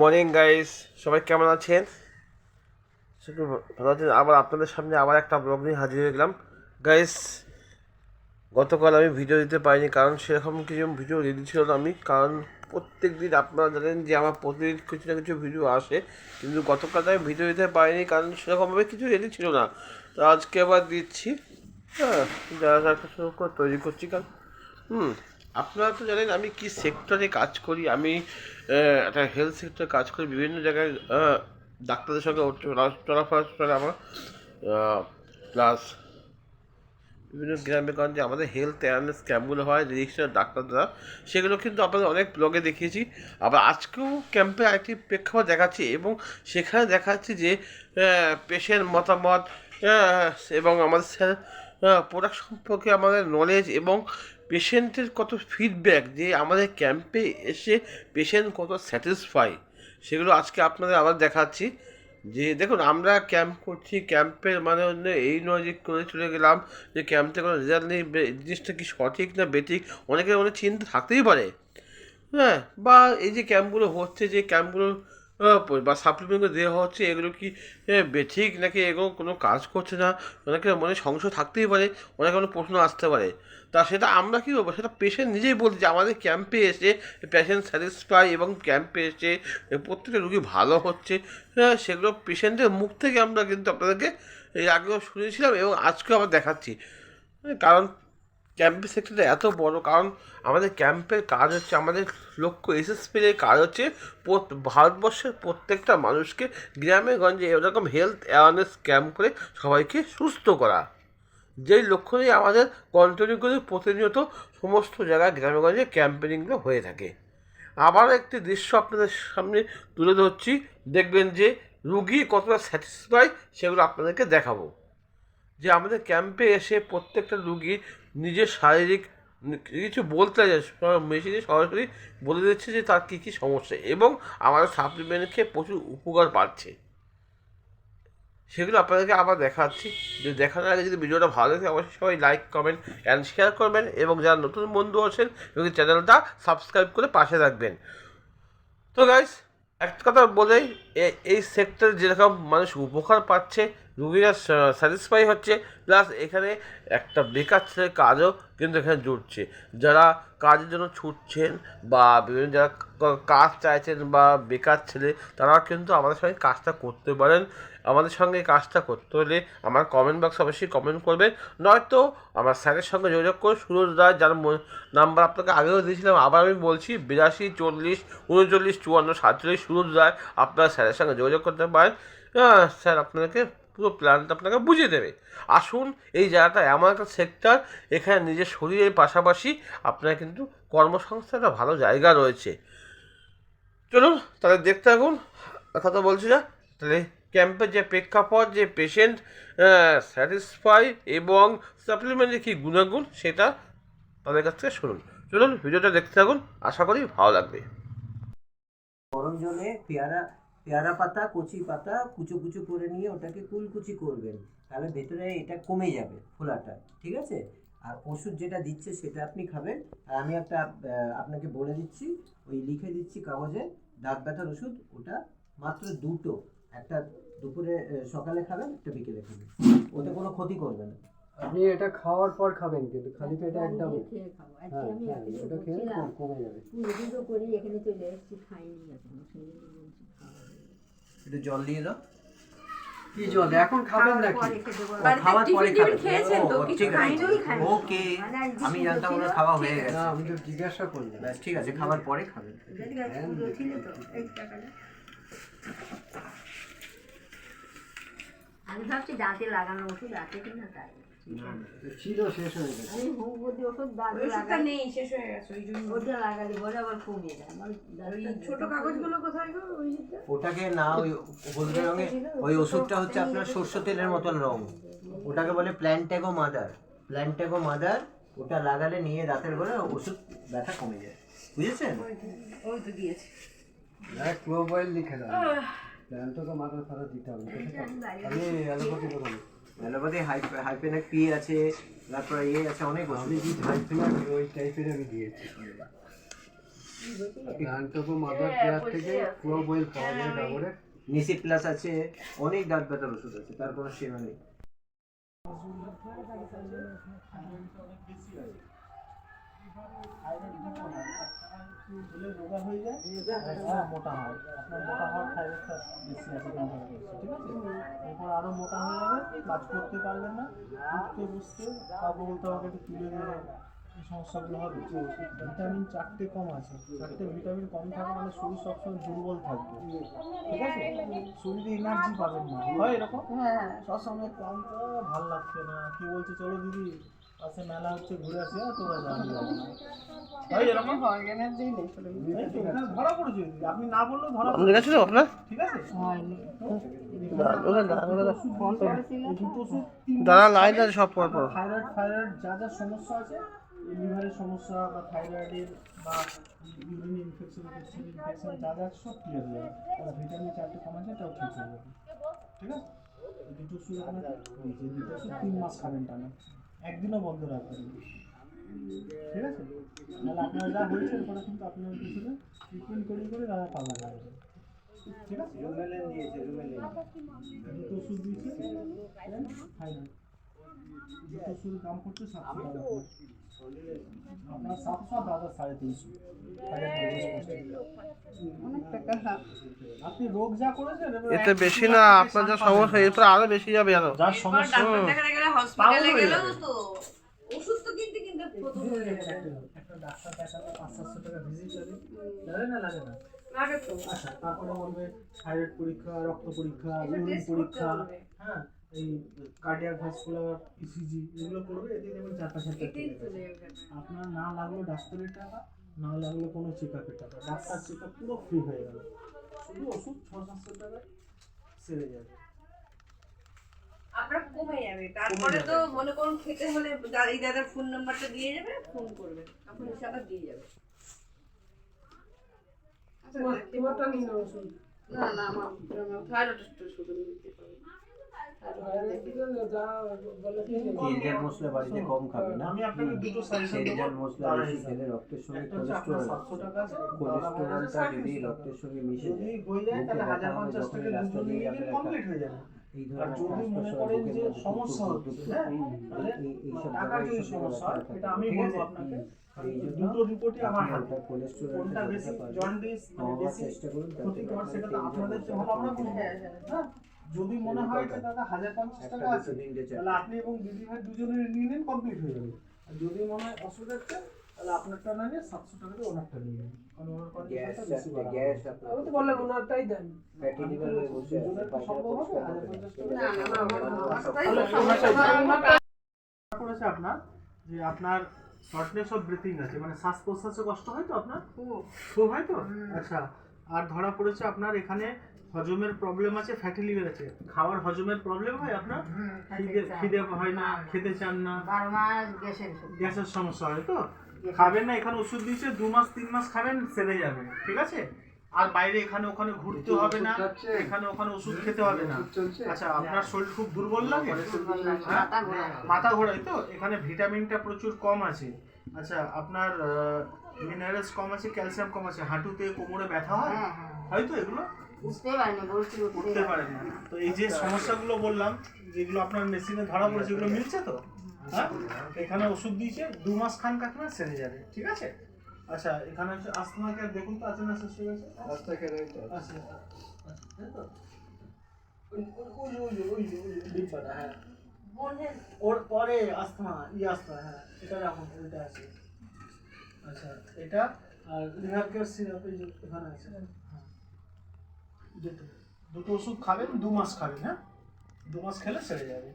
Morning guys সবাই কেমন আছেন? ভালো আছেন? আবার আপনাদের সামনে আবার একটা ব্লগ নিয়ে হাজির হয়ে গেলাম। গাইস গতকাল আমি ভিডিও দিতে পারিনি, কারণ সেরকম কিছু ভিডিও রেডি ছিল না আমি। কারণ প্রত্যেক দিন আপনারা জানেন যে আমার প্রতিদিন কিছু না কিছু ভিডিও আসে। কিন্তু গতকাল আমি ভিডিও দিতে পারিনি, কারণ সেরকমভাবে কিছু রেডি ছিল না। তো আজকে আবার দিচ্ছি। হ্যাঁ যারা শুরু তৈরি করছি, কারণ, হুম। আপনারা তো জানেন আমি কি সেক্টরে কাজ করি? আমি একটা হেলথ সেক্টরে কাজ করি, বিভিন্ন জায়গায় ডাক্তারদের সঙ্গে চলাফেরা আমার প্লাস বিভিন্ন গ্রামে গঞ্জে আমাদের হেলথ অ্যাওয়ারনেস ক্যাম্পগুলো হয় রেজিস্টার ডাক্তার দ্বারা সেগুলো কিন্তু আপনাদের অনেক ব্লগে দেখিয়েছি। আবার আজকেও ক্যাম্পে আরেকটি প্রেক্ষাপট দেখাচ্ছি এবং সেখানে দেখাচ্ছি যে পেশেন্ট মতামত এবং আমাদের প্রোডাক্ট সম্পর্কে আমাদের নলেজ এবং পেশেন্টের কত ফিডব্যাক যে আমাদের ক্যাম্পে এসে পেশেন্ট কত স্যাটিসফাই সেগুলো আজকে আপনাদের আবার দেখাচ্ছি। যে দেখুন, আমরা ক্যাম্প করছি ক্যাম্পের মানে হলো এই নয় যে করে চলে গেলাম, যে ক্যাম্পে কোনো রেজাল্ট নেই জিনিসটা কি সঠিক না বেঠিক, অনেকের অনেক চিন্তা থাকতেই পারে। হ্যাঁ বা এই যে ক্যাম্পগুলো হচ্ছে, যে ক্যাম্পগুলো বা সাপ্লিমেন্টগুলো দেওয়া হচ্ছে, এগুলো কি বেঠিক নাকি এগুলো কোনো কাজ করছে না? অনেকের মনে সংশয় থাকতেই পারে, অনেক কোনো প্রশ্ন আসতে পারে। তা সেটা আমরা কী বলব? সেটা পেশেন্ট নিজেই বলছে যে, আমাদের ক্যাম্পে এসে পেশেন্ট স্যাটিসফাই এবং ক্যাম্পে এসে প্রত্যেকটা রুগী ভালো হচ্ছে। হ্যাঁ সেগুলো পেশেন্টের মুখ থেকে আমরা কিন্তু আপনাদেরকে এর আগেও শুনেছিলাম এবং আজকেও আবার দেখাচ্ছি। কারণ ক্যাম্পের সেক্টরটা এত বড়, কারণ আমাদের ক্যাম্পের কাজ হচ্ছে, আমাদের লক্ষ্য এসএসপির কাজ হচ্ছে ভারতবর্ষের প্রত্যেকটা মানুষকে গ্রামে, গঞ্জে এরকম হেলথ অ্যাওয়ারনেস ক্যাম্প করে সবাইকে সুস্থ করা। যেই লক্ষ্য নিয়ে আমাদের কন্টিনিউ প্রতিনিয়ত সমস্ত জায়গায় গ্রামে, গঞ্জে ক্যাম্পেনিংগুলো হয়ে থাকে। আবার একটি দৃশ্য আপনাদের সামনে তুলে ধরছি, দেখবেন যে রুগী কতটা স্যাটিসফাই সেগুলো আপনাদেরকে দেখাবো। যে আমাদের ক্যাম্পে এসে প্রত্যেকটা রুগী নিজের শারীরিক কিছু বলতে যায় মেশিনে সরাসরি বলে দিচ্ছে যে তার কী কী সমস্যা এবং আমাদের সাপ্লিমেন্ট খেয়ে প্রচুর উপকার পাচ্ছে। সেগুলো আপনাদেরকে আবার দেখাচ্ছি। যদি দেখানোর আগে যদি ভিডিওটা ভালো লাগে, অবশ্যই সবাই লাইক কমেন্ট অ্যান্ড শেয়ার করবেন এবং যারা নতুন বন্ধু আছেন, এবং চ্যানেলটা সাবস্ক্রাইব করে পাশে রাখবেন তো গাইস একটা কথা বলেই এই সেক্টরে যেরকম মানুষ উপকার পাচ্ছে রুগীরা স্যাটিসফাই হচ্ছে প্লাস এখানে একটা বেকার ছেলের কাজও কিন্তু এখানে জুটছে। যারা কাজের জন্য ছুটছেন বা বিভিন্ন যারা কাজ চাইছেন বা বেকার ছেলে তারা কিন্তু আমাদের সঙ্গে কাজটা করতে পারেন। আমাদের সঙ্গে কাজটা করতে হলে আমার কমেন্ট বক্স অবশ্যই কমেন্ট করবেন। নয়তো আমার স্যারের সঙ্গে যোগাযোগ করে সুরজ রায় যার নাম্বার আপনাকে আগেও দিয়েছিলাম আবার আমি বলছি বিরাশি চল্লিশ উনচল্লিশ চুয়ান্ন সাতচল্লিশ সুরজ রায় আপনারা স্যারের সঙ্গে যোগাযোগ করতে পারেন। হ্যাঁ, স্যার আপনাদেরকে পুরো প্ল্যানটা আপনাকে বুঝিয়ে দেবে। আসুন, এই জায়গাটা এমন একটা সেক্টর এখানে নিজের শরীরের পাশাপাশি আপনার কিন্তু কর্মসংস্থান একটা ভালো জায়গা রয়েছে। চলুন, তাহলে দেখতে থাকুন, কথা বলছি না। তাহলে ক্যাম্পের যে প্রেক্ষাপট, যে পেশেন্ট স্যাটিসফাই এবং সাপ্লিমেন্টের কী গুণাগুণ, সেটা তাদের কাছ থেকে শুনুন। চলুন, ভিডিওটা দেখতে থাকুন, আশা করি ভালো লাগবে। গরম জলে পেয়ারা পেয়ারা পাতা, কচি পাতা, কুচো কুচো করে নিয়ে ওটাকে কুলকুচি করবেন। তাহলে ভেতরে এটা কমে যাবে ফোলাটা, ঠিক আছে? আর ওষুধ যেটা দিচ্ছে সেটা আপনি খাবেন। আর আমি একটা আপনাকে বলে দিচ্ছি, ওই লিখে দিচ্ছি কাগজে, দাঁত ব্যথার ওষুধ, ওটা মাত্র দুটো। একটা দুপুরে সকালে খাবেন, একটা বিকেলে খাবেন। ওতে কোনো ক্ষতি করবে না। আপনি এটা খাওয়ার পর খাবেন কিন্তু খালি পেটে একদম খেয়ে খাব। আজকে হ্যাঁ আমি হ্যাঁ ছিলাম। কমে যাবে। পুজো করি এখানে চলে এসেছি খাইনি এখনও সেই জন্য বলছি খাওয়া হয়ে গেছে। একটু জল দিয়ে দাও। কি জল? এখন খাবেন নাকি? খাওয়ার পরে খাবেন। খেয়েছেন তো? ও, কিছু খাইনি? ওকে মানে আমি জানতাম। ওনার খাওয়া হয়ে গেছে। না আমি তো জিজ্ঞাসা করলাম। ব্যাস ঠিক আছে খাবার পরে খাবেন। পুজো ছিল তো, এই টাকাটা। আমি ভাবছি দাঁতে লাগানো ওষুধ আছে কিনা তাই। ছিল শেষ হয়ে গেছে। আমি হোমিওপ্যাথি ওষুধ দাঁতে ওই ওষুধটা নেই শেষ হয়ে গেছে ওই জন্য। ওটা লাগালে বলে আবার কমে যায় ওই ছোট কাগজগুলো কোথায় গো ওই ওটাকে না ওই হলদে রঙের ওই ওষুধটা হচ্ছে আপনার সর্ষে তেলের মতন রং। ওটাকে বলে প্ল্যান্টেগো মাদার। প্ল্যান্টেগো মাদার ওটা লাগালে নিয়ে রাতের বেলা ওষুধ ব্যথা কমে যায়। বুঝেছেন? ওই তো দিয়েছে। এক লিখে দাও। তো ফাটা দিতে হবে আমি অ্যালোপ্যাথি দোকানে অ্যালোপ্যাথি হাইপেনাক পি আছে তারপরে ইয়ে আছে অনেক আমি ওই টাইপের আমি দিয়েছি। মাদার কেয়ার থেকে পুরো বই পাওয়া যায় ডাবরে নিসি প্লাস আছে অনেক দাঁত ব্যথার ওষুধ আছে তার কোনো সীমা নেই। রোগা হয়ে যায়। হ্যাঁ মোটা হয়। আপনার মোটা হওয়ার থাইরয়েডটা বেশি আছে করছে ঠিক আছে? এরপর আরও মোটা হয়ে যাবে কাজ করতে পারবেন না উঠতে বসতে কাউকে বলতে আমাকে একটু তুলে দেবে সমস্যাগুলো হবে। ভিটামিন চারটে কম আছে। চারটে ভিটামিন কম থাকা মানে শরীর সবসময় দুর্বল থাকবে ঠিক আছে? শরীরে এনার্জি পাবেন না। হয় এরকম? হ্যাঁ সবসময় ক্লান্ত ভালো লাগছে না। কি বলছে চলো দিদি পাশে মেলা হচ্ছে ঘুরে আসি আর তোরা যাবি হয় এরকম অর্গানের দিই নেই চলে এই তো, এখানে ধরা পড়েছে। আপনি না বললেও ধরা আপনার ঠিক আছে? দাঁড়া, লাইন আছে সব পর পর থাইরয়েড থাইরয়েড যা যা সমস্যা আছে লিভারের সমস্যা বা থাইরয়েডের বা ইউরিন ইনফেকশন ইনফেকশন ইনফেকশন যা যা সব ক্লিয়ার হয়ে যাবে। আর ভিটামিন চারটে কম আছে ঠিক হয়ে যাবে। ঠিক আছে? দুটো ওষুধ তিন মাস খাবেন টানা একদিনও বন্ধ রাখবেন। ঠিক আছে? তাহলে আপনার যা হয়েছে ওটা কিন্তু আপনার পিছনে ট্রিটমেন্ট করে করে তারা পাওয়া যাবে। ঠিক আছে? রুমেলেন দিয়েছে রুমেলেন। দুটো ওষুধ দিয়েছে। ফাইনাল দুটো ওষুধের দাম পড়ছে সাতশো টাকা। আপনার সাতশো দাদা সাড়ে তিনশো। হাজার পঞ্চাশ পয়সা। অনেক টাকা। লাভ আপনি রোগ যা করেছেন এতে বেশি না আপনার যা সমস্যা। এরপর আরও বেশি যাবে আরও। যার সমস্যা ডাক্তার গেলে পাগল হসপিটালে গেলেও যাবে। তো ওষুধ তো কিনতে কিনতে প্রথম যাবে। একটা- একটা ডাক্তার দেখাতে পাঁচ সাতশো টাকা ভিজিট লাগে লাগে না? লাগে না আচ্ছা তারপরে বলবে থাইরয়েড পরীক্ষা রক্ত পরীক্ষা ইউরিন পরীক্ষা হ্যাঁ? এই কার্ডিয়াক ভাস্কুলার ইসিজি এগুলো করবে এতে যেমন চার পাঁচ হাজার টাকা এটাই চলে চলে যাবে। যাবে আপনার না লাগল ডাক্তারের টাকা না লাগল কোনো চেক আপের টাকা। ডাক্তার চেক আপ পুরো ফ্রি হয়ে গেল। শুধু ওষুধ ছ সাতশো টাকায় সেরে যাবে। আপনার কমে যাবে। তারপরে তো মনে করুন খেতে হলে এই দাদার ফোন নাম্বারটা দিয়ে যাবে ফোন করবে। তখন হিসাবটা দিয়ে যাবে। তোমারটা নিন ওষুধ না না আমার আমার থাইরয়েডটা শুধু নিতে পারবে তেলজাত মশলা বাড়িতে কম খাবে না? আমি আপনাকে দুটো সাজেশন দেবো। তেলজাত মশলা বেশি খেলে রক্তের সঙ্গে আপনার কোলেস্টেরল কোলেস্টেরলটা যদি রক্তের সঙ্গে মিশে যায়। বুকে হাজার ব্যথা হবে পঞ্চাশ টাকা রাস্তা দিয়ে হয়ে যাবে। এই ধরনের মনে সমস্যা হচ্ছে হ্যাঁ টুক তাহলে এই- এইসব এইসব সমস্যা এটা আমি বলব আপনাকে। এই জন্য দুটো রিপোর্টই আমার হাতে ওটা কোনটা বেশি জন্ডিস মানে বেশি চেষ্টা করুন যাতে ক্ষতিকর সেটা আপনাদের চেয়ে আমরা কম বুঝব হ্যাঁ হ্যাঁ হ্যাঁ যদি মনে হয় যে দাদা হাজার পঞ্চাশ টাকা আছে তাহলে আপনি এবং দিদি ভাই দুজনের নিয়ে নেন কমপ্লিট হয়ে যাবে আর যদি মনে হয় অসুবিধা হচ্ছে তাহলে আপনারটা না নিয়ে সাতশো টাকা দিয়ে ওনারটা নিয়ে নেন হয়ে আপনার যে আপনার শর্টনেস অফ ব্রিথিং আছে মানে শ্বাস প্রশ্বাসে কষ্ট হয় তো আপনার? খুব হয় তো? আচ্ছা আর ধরা পড়েছে আপনার এখানে হজমের প্রবলেম আছে ফ্যাটি লিভার আছে। খাওয়ার হজমের প্রবলেম হয় আপনার? খিদে খিদে হয় না খেতে চান না। গ্যাসের গ্যাসের সমস্যা হয় তো? খাবেন না এখানে ওষুধ দিয়েছে দু মাস তিন মাস খাবেন সেরে যাবে ঠিক আছে? আর বাইরে এখানে ওখানে ঘুরতে হবে না এখানে ওখানে ওষুধ খেতে হবে না। আচ্ছা আপনার শরীর খুব দুর্বল লাগে? হ্যাঁ? মাথা ঘোরায়। ঘোরায় তো? এখানে ভিটামিনটা প্রচুর কম আছে। আচ্ছা আপনার মিনারেলস কম আছে ক্যালসিয়াম কম আছে। হাঁটুতে কোমরে ব্যথা হয়? হ্যাঁ হ্যাঁ। হয়তো এগুলো? উঠতে উঠতে পারেন। না। তো এই যে সমস্যাগুলো বললাম যেগুলো আপনার মেশিনে ধরা পড়েছে এগুলো মিলছে তো? হ্যাঁ? এখানে ওষুধ দিয়েছে দু মাস খান কাকিমা সেরে যাবে ঠিক আছে? আচ্ছা এখানে হচ্ছে আস্তমা কেয়ার দেখুন তো আছে না শেষ হয়ে গেছে রাস্তাকে রয়েছে আচ্ছা। আচ্ছা, তাই তো? ওই ওই ওই যে, ওই যে, ওই যে, ডিব্বাটা, হ্যাঁ। ওর পরে আস্তমা ই আস্তমা হ্যাঁ এটা রাখুন ওইটা আছে। আচ্ছা এটা আর লিভার কেয়ার সিরাপ এই যে এখানে আছে। হ্যাঁ। দুটো। দুটো ওষুধ খাবেন দু মাস খাবেন হ্যাঁ? দু মাস খেলে সেরে যাবে।